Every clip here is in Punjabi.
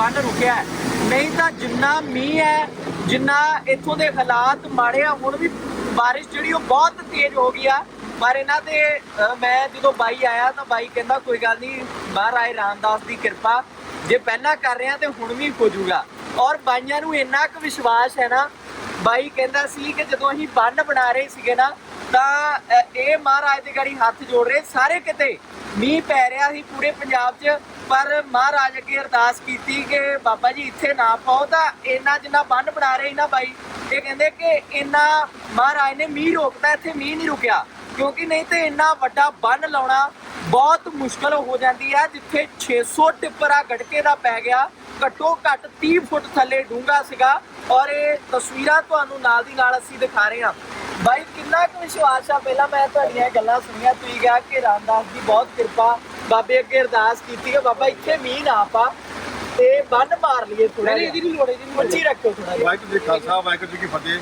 ਬੰਨ ਰੁਕਿਆ ਨਹੀਂ ਤਾਂ ਜਿੰਨਾ ਮੀਂਹ ਹੈ, ਜਿੰਨਾ ਇੱਥੋਂ ਦੇ ਹਾਲਾਤ ਮਾੜੇ ਆ, ਹੁਣ ਵੀ ਬਾਰਿਸ਼ ਜਿਹੜੀ ਉਹ ਬਹੁਤ ਤੇਜ਼ ਹੋ ਗਈ ਆ। ਪਰ ਇਹਨਾਂ ਦੇ ਮੈਂ ਜਦੋਂ ਬਾਈ ਆਇਆ ਤਾਂ ਬਾਈ ਕਹਿੰਦਾ, ਕੋਈ ਗੱਲ ਨਹੀਂ, ਬਾਹਰ ਆਏ, ਰਾਮਦਾਸ ਦੀ ਕਿਰਪਾ। ਜੇ ਪਹਿਲਾਂ ਕਰ ਰਹੇ ਤੇ ਹੁਣ ਵੀ ਹੋ ਜਾਊਗਾ। ਔਰ ਬਾਈਆਂ ਨੂੰ ਇੰਨਾ ਕੁ ਵਿਸ਼ਵਾਸ ਹੈ ਨਾ, ਬਾਈ ਕਹਿੰਦਾ ਸੀ ਕਿ ਜਦੋਂ ਅਸੀਂ ਬੰਨ ਬਣਾ ਰਹੇ ਸੀਗੇ ਨਾ, ਤਾਂ ਇਹ ਮਹਾਰਾਜ ਦੇ ਗਾੜੀ ਹੱਥ ਜੋੜ ਰਹੇ। ਸਾਰੇ ਕਿਤੇ ਮੀਂਹ ਪੈ ਰਿਹਾ ਸੀ, ਪੂਰੇ ਪੰਜਾਬ 'ਚ। ਪਰ ਮਹਾਰਾਜ ਅੱਗੇ ਅਰਦਾਸ ਕੀਤੀ ਕਿ ਬਾਬਾ ਜੀ ਇੱਥੇ ਨਾ ਪਾਓ ਤਾਂ ਇੰਨਾ ਜਿੰਨਾ ਬੰਨ ਬਣਾ ਰਹੇ ਨਾ ਬਾਈ ਇਹ ਕਹਿੰਦੇ ਕਿ ਇੰਨਾ ਮਹਾਰਾਜ ਨੇ ਮੀਂਹ ਰੋਕਦਾ ਇੱਥੇ ਮੀਂਹ ਨਹੀਂ ਰੁਕਿਆ। ਕਿਉਂਕਿ ਨਹੀਂ ਤੇ ਇੰਨਾ ਵੱਡਾ ਬੰਨ ਲਾਉਣਾ ਬਹੁਤ ਮੁਸ਼ਕਲ ਹੋ ਜਾਂਦੀ ਹੈ ਜਿੱਥੇ 600 ਟਿੱਪਰਾ ਗੜਕੇ ਦਾ ਪੈ ਗਿਆ, ਘੱਟੋ ਘੱਟ 30 ਫੁੱਟ ਥੱਲੇ ਡੂੰਘਾ ਸੀਗਾ, ਔਰ ਇਹ ਤਸਵੀਰਾਂ ਤੁਹਾਨੂੰ ਨਾਲ ਦੀ ਨਾਲ ਅਸੀਂ ਦਿਖਾ ਰਹੇ ਹਾਂ। ਬਾਈ, ਕਿੰਨਾ ਕੁ ਵਿਸ਼ਵਾਸ ਆ? ਪਹਿਲਾਂ ਮੈਂ ਤੁਹਾਡੀਆਂ ਗੱਲਾਂ ਸੁਣੀਆਂ, ਤੁਸੀਂ ਕਿਹਾ ਕਿ ਰਾਮਦਾਸ ਦੀ ਬਹੁਤ ਕਿਰਪਾ ਬਾਬੇ ਅੱਗੇ ਅਰਦਾਸ ਕੀਤੀ ਕਿ ਬਾਬਾ ਇੱਥੇ ਮੀਂਹ ਨਾ ਪਾ ਤੇ ਬੰਨ ਮਾਰ ਲਈਏ ਥੋੜਾ ਨਹੀਂ, ਇਹਦੀ ਨਹੀਂ ਲੋੜ, ਇਹਦੀ। ਉੱਚੀ ਰੱਖੋ ਥੋੜਾ ਜਿਹਾ। ਵਾਹਿਗੁਰੂ ਜੀ ਖਾਲਸਾ ਵਾਹਿਗੁਰੂ ਜੀ ਕੀ ਫਤਿਹ।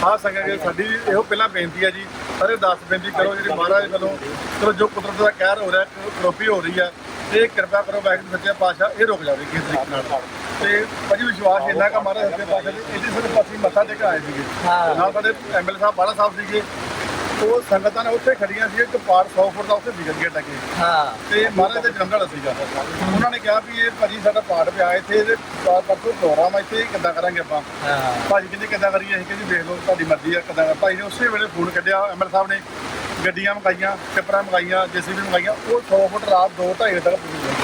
ਸਾਧ ਸੰਗਤ ਜੀ ਸਾਡੀ ਇਹੋ ਪਹਿਲਾਂ ਬੇਨਤੀ ਹੈ ਜੀ ਸਾਰੇ ਦਾਸ ਬੇਨਤੀ ਕਰੋ ਜਿਹੜੀ ਮਹਾਰਾਜ ਵੱਲੋਂ ਚਲੋ ਜੋ ਕੁਦਰਤ ਦਾ ਕਹਿਰ ਹੋ ਰਿਹਾ ਕਰੋਪੀ ਹੋ ਰਹੀ ਹੈ ਇਹ ਕਿਰਪਾ ਕਰੋ ਵਾਹਿਗੁਰੂ ਸੱਚੇ ਪਾਤਸ਼ਾਹ ਇਹ ਰੁਕ ਜਾਵੇ ਕਿਸੇ ਤਰੀਕੇ ਨਾਲ। ਤੇ ਭਾਜੀ ਵਿਸ਼ਵਾਸ ਇੰਨਾ ਕਾ ਮਹਾਰਾਜ ਸੱਚੇ ਪਾਤਸ਼ਾਹ ਇਹਦੀ ਸਿਰਫ ਅਸੀਂ ਮੱਥਾ ਟੇਕ ਆਏ ਸੀਗੇ। ਹਾਂ। ਨਾਲ ਸਾਡੇ ਐਮਐਲ ਸਾਹਿਬ ਬਾਲਾ ਸਾਹਿਬ ਸੀਗੇ ਉਹ ਸੰਗਤਾਂ ਨੇ ਉੱਥੇ ਖੜੀਆਂ ਸੀ ਇੱਕ ਪਾਰ 100 ਫੁੱਟ ਦਾ ਉੱਥੇ ਵਿਗੜ ਗਿਆ ਟੱਕੇ ਹਾਂ। ਤੇ ਮਹਾਰਾਜ ਦਾ ਜਨਮ ਦਿਹਾੜਾ ਸੀਗਾ। ਉਹਨਾਂ ਨੇ ਕਿਹਾ ਵੀ ਇਹ ਭਾਜੀ ਸਾਡਾ ਪਾਠ ਪਿਆ ਇੱਥੇ ਇਹਦੇ ਪਰ- ਪਰਸੋਂ ਪ੍ਰੋਗਰਾਮ ਆ ਇੱਥੇ ਕਿੱਦਾਂ ਕਰਾਂਗੇ ਆਪਾਂ। ਹਾਂ। ਭਾਜੀ ਕਹਿੰਦੇ ਕਿੱਦਾਂ ਕਰੀਏ? ਅਸੀਂ ਕਹਿੰਦੇ ਦੇਖ ਲਓ ਤੁਹਾਡੀ ਮਰਜ਼ੀ ਆ ਕਿੱਦਾਂ ਭਾਈ ਨੇ ਉਸੇ ਵੇਲੇ ਫੋਨ ਕੱਢਿਆ ਐਮਐਲ ਸਾਹਿਬ ਨੇ ਗੱਡੀਆਂ ਮੰਗਾਈਆਂ ਟਿੱਪਰਾਂ ਮੰਗਾਈਆਂ ਜੇਸੀਬੀ ਮੰਗਾਈਆਂ ਉਹ 100 ਫੁੱਟ ਰਾਤ 2 2.5 ਵਜੇ ਤੱਕ ਗਏ।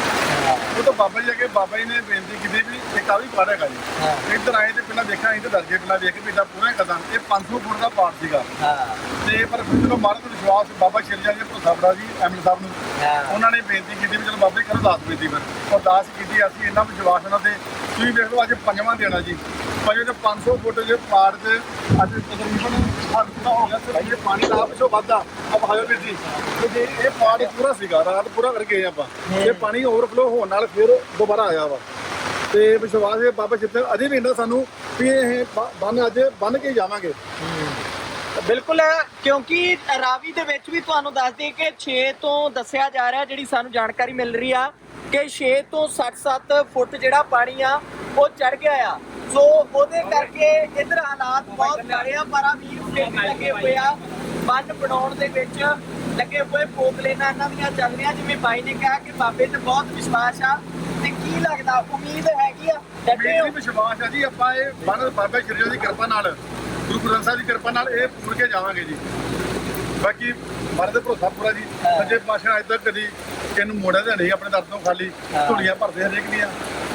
ਉਹ ਤਾਂ ਬਾਬਾ ਜੀ ਅੱਗੇ ਬਾਬਾ ਜੀ ਨੇ ਬੇਨਤੀ ਕੀਤੀ ਵੀ ਇੱਕ ਆ ਵੀ ਪਾੜ ਹੈਗਾ ਜੀ। ਇੱਧਰ ਆਏ ਤੇ ਪਹਿਲਾਂ ਦੇਖਿਆ ਡਰ ਗਏ ਪਹਿਲਾਂ ਵੇਖ ਕੇ ਇਹਦਾ ਪੂਰਾ ਕਦਾਂ ਇਹ 500 ਫੁੱਟ ਦਾ ਪਾੜ ਸੀਗਾ। ਹਾਂ। ਤੇ ਪਰ ਜਦੋਂ ਦਾ ਵਿਸ਼ਵਾਸ ਬਾਬਾ ਸ਼੍ਰੀ ਜੀ ਨੇ ਭਰੋਸਾ ਬੜਾ ਜੀ ਐਮਐਲ ਸਾਹਿਬ ਨੂੰ। ਉਹਨਾਂ ਨੇ ਬੇਨਤੀ ਕੀਤੀ ਵੀ ਚਲੋ ਬਾਬਾ ਜੀ ਕਰੋ ਦਾਸ ਬੇਨਤੀ ਫਿਰ। ਅਰਦਾਸ ਕੀਤੀ ਅਸੀਂ ਇੰਨਾ ਵਿਸ਼ਵਾਸ ਉਹਨਾਂ ਤੇ ਤੁਸੀਂ ਵੇਖ ਲਓ ਅੱਜ ਪੰਜਵਾਂ ਦੇਣਾ ਜੀ। ਪੰਜਵੇਂ ਤੇ 500 ਫੁੱਟ ਜੇ ਪਾੜ ਤੇ ਅੱਜ ਤਕਰੀਬਨ ਦਾ ਹੋ ਗਿਆ ਤੇ ਇਹ ਪਾਣੀ ਦਾ ਪਿਛੋਂ ਵੱਧਦਾ। ਅਬ ਹਾਇਓ ਵੀਰ ਜੀ। ਤੇ ਜੇ ਇਹ ਪਾੜ ਪੂਰਾ ਸੀਗਾ ਰਾਤ ਪੂਰਾ ਕਰ ਗਏ ਆਪਾਂ। ਇਹ ਪਾਣੀ ਓਵਰਫਲੋ ਹੋਣ ਨਾਲ ਫਿਰ ਦੁਬਾਰਾ ਆਇਆ ਵਾ। ਤੇ ਵਿਸ਼ਵਾਸ ਹੈ ਬਾਬਾ ਜਿੱਥੇ ਅਜੇ ਵੀ ਇੰਨਾ ਸਾਨੂੰ ਵੀ ਇਹ ਬੰਨ ਅੱਜ ਬੰਨ ਕੇ ਜਾਵਾਂਗੇ। ਬਿਲਕੁਲ ਕਿਉਂਕਿ ਰਾਵੀ ਦੇ ਵਿੱਚ ਵੀ ਤੁਹਾਨੂੰ ਦੱਸ ਦਈਏ ਕਿ 6 ਤੋਂ ਦੱਸਿਆ ਜਾ ਰਿਹਾ, ਜਿਹੜੀ ਸਾਨੂੰ ਜਾਣਕਾਰੀ ਮਿਲ ਰਹੀ ਆ, ਕਿ 6 ਤੋਂ 67 ਫੁੱਟ ਜਿਹੜਾ ਪਾਣੀ ਆ, ਉਹ ਚੜ ਗਿਆ ਆ। ਸੋ ਉਹਦੇ ਕਰਕੇ ਇਧਰ ਹਾਲਾਤ ਬਹੁਤ ਮਾੜੇ ਆ, ਪਰ ਆ ਵੀਰ ਫੇਰ ਲੱਗੇ ਹੋਏ ਆ। ਬੰਨ ਬਣਾਉਣ ਦੇ ਵਿੱਚ ਲੱਗੇ ਹੋਏ ਪੋਪਲੇਨਾਂ ਇਹਨਾਂ ਦੀਆਂ ਚੱਲ ਰਹੀਆਂ, ਜਿਵੇਂ ਬਾਈ ਨੇ ਕਿਹਾ ਕਿ ਬਾਬੇ ਤੇ ਬਹੁਤ ਵਿਸ਼ਵਾਸ ਆ। ਤੇ ਕੀ ਲੱਗਦਾ, ਉਮੀਦ ਹੈਗੀ ਆ? ਡਟੇ ਵਿਸ਼ਵਾਸ ਹੈ ਜੀ, ਆਪਾਂ ਇਹ ਬੰਨ ਬਾਬਾ ਸ਼੍ਰੀ ਦੀ ਕਿਰਪਾ ਨਾਲ ਗੁਰੂ ਗ੍ਰੰਥ ਸਾਹਿਬ ਦੀ ਕਿਰਪਾ ਨਾਲ ਇਹ ਪੂਰ ਕੇ ਜਾਵਾਂਗੇ ਜੀ। ਬਾਕੀ ਮਨ ਦੇ ਭਰੋਸਾ ਪੂਰਾ ਜੀ। ਸੱਚੇ ਪਾਤਸ਼ਾਹ ਅੱਜ ਤੱਕ ਕਦੀ ਕਿਨੂੰ ਮੋੜਿਆ ਤਾਂ ਨਹੀਂ ਆਪਣੇ ਦਰ ਤੋਂ ਖਾਲੀ ਹਾਂ। ਝੁਲੀਆਂ ਭਰਦੇ ਹਰੇਕ ਦੀਆਂ।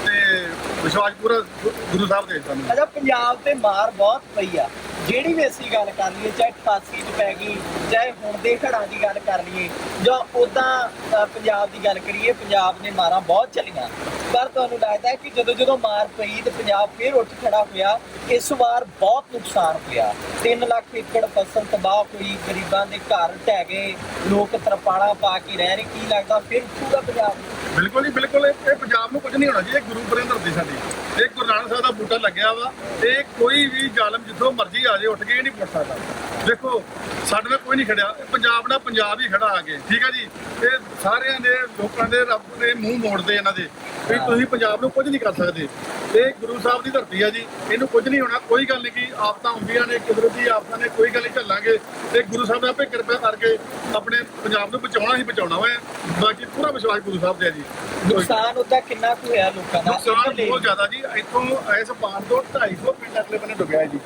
ਤੇ ਵਿਸ਼ਵਾਸ ਪੂਰਾ ਗੁਰੂ ਸਾਹਿਬ ਦੇ ਸਾਨੂੰ। ਅਜਾ ਪੰਜਾਬ ਤੇ ਮਾਰ ਬਹੁਤ ਪਈ ਆ। ਜਿਹੜੀ ਵੀ ਅਸੀਂ ਗੱਲ ਕਰ ਲਈਏ ਚਾਹੇ 88 ਚ ਪੈ ਗਈ ਚਾਹੇ ਹੁਣ ਦੇ ਘੜਾਂ ਦੀ ਗੱਲ ਕਰ ਲਈਏ ਜਾਂ ਉਦਾਂ ਪੰਜਾਬ ਦੀ ਗੱਲ ਕਰੀਏ ਪੰਜਾਬ ਨੇ ਮਾਰਾਂ ਬਹੁਤ ਚਲੀਆਂ। ਪਰ ਤੁਹਾਨੂੰ ਲੱਗਦਾ ਹੈ ਕਿ ਜਦੋਂ ਜਦੋਂ ਮਾਰ ਪਈ ਤੇ ਪੰਜਾਬ ਫੇਰ ਉੱਠ ਖੜਾ ਹੋਇਆ, ਇਸ ਵਾਰ ਬਹੁਤ ਨੁਕਸਾਨ ਹੋਇਆ। 3 ਲੱਖ ਏਕੜ ਫਸਲ ਤਬਾਹ ਹੋਈ, ਗਰੀਬਾਂ ਦੇ ਘਰ ਢਹਿ ਗਏ, ਲੋਕ ਤਰਪਾਲਾਂ ਪਾ ਕੇ ਰਹਿ ਰਹੇ, ਕੀ ਲੱਗਦਾ ਫਿਰ ਪੂਰਾ ਪੰਜਾਬ? ਬਿਲਕੁਲ ਜੀ, ਬਿਲਕੁਲ। ਇਹ ਪੰਜਾਬ ਨੂੰ ਕੁਝ ਨਹੀਂ ਹੋਣਾ ਜੀ, ਇਹ ਗੁਰੂ ਪਰੇ ਧਰਤੀ ਸਾਡੀ। ਇਹ ਗੁਰੂ ਨਾਨਕ ਸਾਹਿਬ ਦਾ ਬੂਟਾ ਲੱਗਿਆ ਵਾ, ਤੇ ਕੋਈ ਵੀ ਜ਼ਾਲਮ ਜਿੱਥੋਂ ਮਰਜ਼ੀ ਆ ਜਾਏ, ਉੱਠ ਕੇ ਇਹ ਨਹੀਂ ਪੁੱਟ ਸਕਦਾ। ਦੇਖੋ, ਸਾਡੇ ਨਾਲ ਕੋਈ ਨਹੀਂ ਖੜਿਆ। ਪੰਜਾਬ ਨਾਲ ਪੰਜਾਬ ਹੀ ਖੜਾ ਆ ਕੇ। ਠੀਕ ਹੈ ਜੀ? ਇਹ ਸਾਰਿਆਂ ਦੇ ਲੋਕਾਂ ਦੇ ਰੱਬ ਦੇ ਮੂੰਹ ਮੋੜਦੇ ਇਹਨਾਂ ਦੇ। ਵੀ ਤੁਸੀਂ ਪੰਜਾਬ ਨੂੰ ਕੁਝ ਨਹੀਂ ਕਰ ਸਕਦੇ। ਇਹ ਗੁਰੂ ਸਾਹਿਬ ਦੀ ਧਰਤੀ ਆ ਜੀ ਇਹਨੂੰ ਕੁਝ ਨਹੀਂ ਹੋਣਾ ਕੋਈ ਗੱਲ ਨਹੀਂ ਕਿ ਆਫਤਾਂ ਹੁੰਦੀਆਂ ਨੇ ਕੁਦਰਤੀ ਆਫਤਾਂ ਨੇ ਕੋਈ ਗੱਲ ਨਹੀਂ ਝੱਲਾਂਗੇ। ਤੇ ਗੁਰੂ ਸਾਹਿਬ ਨੇ ਆਪੇ ਕਿਰਪਾ ਕਰਕੇ ਆਪਣੇ ਪੰਜਾਬ ਨੂੰ ਬਚਾਉਣਾ ਹੀ ਬਚਾਉਣਾ ਵਾ। ਬਾਕੀ ਪੂਰਾ ਵਿਸ਼ਵਾਸ ਗੁਰੂ ਸਾਹਿਬ ਤੇ ਹੈ ਜੀ। ਨੁਕਸਾਨ ਉਹਦਾ ਕਿੰਨਾ ਕੁ ਹੋਇਆ ਲੋਕਾਂ ਦਾ? ਨੁਕਸਾਨ ਬਹੁਤ ਜ਼ਿਆਦਾ ਜੀ। ਇੱਥੋਂ ਇਸ ਪਾਣ ਤੋਂ 250 ਪਿੰਡ ਅਗਲੇ ਬੰਨੇ ਡੁੱਬਿਆ ਜੀ।